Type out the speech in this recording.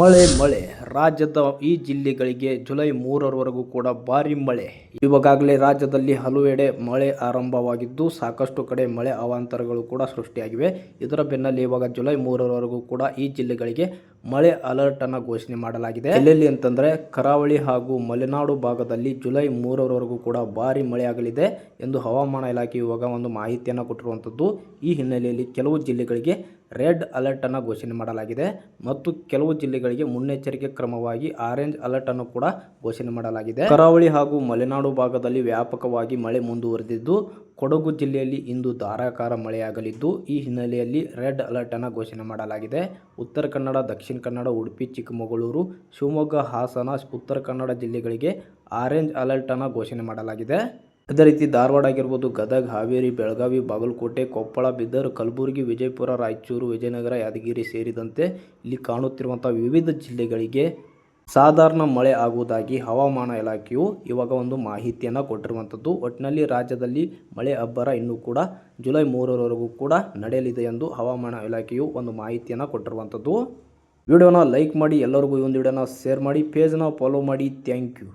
ಮಳೆ ಮಳೆ. ರಾಜ್ಯದ ಈ ಜಿಲ್ಲೆಗಳಿಗೆ ಜುಲೈ ಮೂರರವರೆಗೂ ಕೂಡ ಭಾರಿ ಮಳೆ. ಇವಾಗಲೇ ರಾಜ್ಯದಲ್ಲಿ ಹಲವೆಡೆ ಮಳೆ ಆರಂಭವಾಗಿದ್ದು, ಸಾಕಷ್ಟು ಕಡೆ ಮಳೆ ಅವಾಂತರಗಳು ಕೂಡ ಸೃಷ್ಟಿಯಾಗಿವೆ. ಇದರ ಬೆನ್ನಲ್ಲಿ ಇವಾಗ ಜುಲೈ ಮೂರರವರೆಗೂ ಕೂಡ ಈ ಜಿಲ್ಲೆಗಳಿಗೆ ಮಳೆ ಅಲರ್ಟ್ ಅನ್ನ ಘೋಷಣೆ ಮಾಡಲಾಗಿದೆ. ಎಲ್ಲೆಲ್ಲಿ ಅಂತಂದ್ರೆ ಕರಾವಳಿ ಹಾಗೂ ಮಲೆನಾಡು ಭಾಗದಲ್ಲಿ ಜುಲೈ ಮೂರರವರೆಗೂ ಕೂಡ ಭಾರಿ ಮಳೆಯಾಗಲಿದೆ ಎಂದು ಹವಾಮಾನ ಇಲಾಖೆ ಇವಾಗ ಒಂದು ಮಾಹಿತಿಯನ್ನು ಕೊಟ್ಟಿರುವಂಥದ್ದು ಈ ಹಿನ್ನೆಲೆಯಲ್ಲಿ ಕೆಲವು ಜಿಲ್ಲೆಗಳಿಗೆ ರೆಡ್ ಅಲರ್ಟ್ ಅನ್ನು ಘೋಷಣೆ ಮಾಡಲಾಗಿದೆ ಮತ್ತು ಕೆಲವು ಜಿಲ್ಲೆಗಳಿಗೆ ಮುನ್ನೆಚ್ಚರಿಕೆ ಕ್ರಮವಾಗಿ ಆರೆಂಜ್ ಅಲರ್ಟ್ ಅನ್ನು ಕೂಡ ಘೋಷಣೆ ಮಾಡಲಾಗಿದೆ. ಕರಾವಳಿ ಹಾಗೂ ಮಲೆನಾಡು ಭಾಗದಲ್ಲಿ ವ್ಯಾಪಕವಾಗಿ ಮಳೆ ಮುಂದುವರೆದಿದ್ದು ಕೊಡಗು ಜಿಲ್ಲೆಯಲ್ಲಿ ಇಂದು ಧಾರಾಕಾರ ಮಳೆಯಾಗಲಿದ್ದು, ಈ ಹಿನ್ನೆಲೆಯಲ್ಲಿ ರೆಡ್ ಅಲರ್ಟ್ ಅನ್ನು ಘೋಷಣೆ ಮಾಡಲಾಗಿದೆ. ಉತ್ತರ ಕನ್ನಡ, ದಕ್ಷಿಣ ಕನ್ನಡ, ಉಡುಪಿ, ಚಿಕ್ಕಮಗಳೂರು, ಶಿವಮೊಗ್ಗ, ಹಾಸನ, ಉತ್ತರ ಕನ್ನಡ ಜಿಲ್ಲೆಗಳಿಗೆ ಆರೆಂಜ್ ಅಲರ್ಟ್ ಅನ್ನು ಘೋಷಣೆ ಮಾಡಲಾಗಿದೆ. ಅದೇ ರೀತಿ ಧಾರವಾಡ ಆಗಿರ್ಬೋದು, ಗದಗ, ಹಾವೇರಿ, ಬೆಳಗಾವಿ, ಬಾಗಲಕೋಟೆ, ಕೊಪ್ಪಳ ಬಿದ್ದರ್ ಕಲಬುರಗಿ, ವಿಜಯಪುರ, ರಾಯಚೂರು, ವಿಜಯನಗರ, ಯಾದಗಿರಿ ಸೇರಿದಂತೆ ಇಲ್ಲಿ ಕಾಣುತ್ತಿರುವಂಥ ವಿವಿಧ ಜಿಲ್ಲೆಗಳಿಗೆ ಸಾಧಾರಣ ಮಳೆ ಆಗುವುದಾಗಿ ಹವಾಮಾನ ಇಲಾಖೆಯು ಇವಾಗ ಒಂದು ಮಾಹಿತಿಯನ್ನು ಕೊಟ್ಟಿರುವಂಥದ್ದು. ಒಟ್ಟಿನಲ್ಲಿ ರಾಜ್ಯದಲ್ಲಿ ಮಳೆ ಅಬ್ಬರ ಇನ್ನೂ ಕೂಡ ಜುಲೈ ಮೂರರವರೆಗೂ ಕೂಡ ನಡೆಯಲಿದೆ ಎಂದು ಹವಾಮಾನ ಇಲಾಖೆಯು ಒಂದು ಮಾಹಿತಿಯನ್ನು ಕೊಟ್ಟಿರುವಂಥದ್ದು. ವಿಡಿಯೋನ ಲೈಕ್ ಮಾಡಿ, ಎಲ್ಲರಿಗೂ ಈ ಒಂದು ವಿಡಿಯೋನ ಶೇರ್ ಮಾಡಿ ಪೇಜ್ನ ಫಾಲೋ ಮಾಡಿ. Thank you.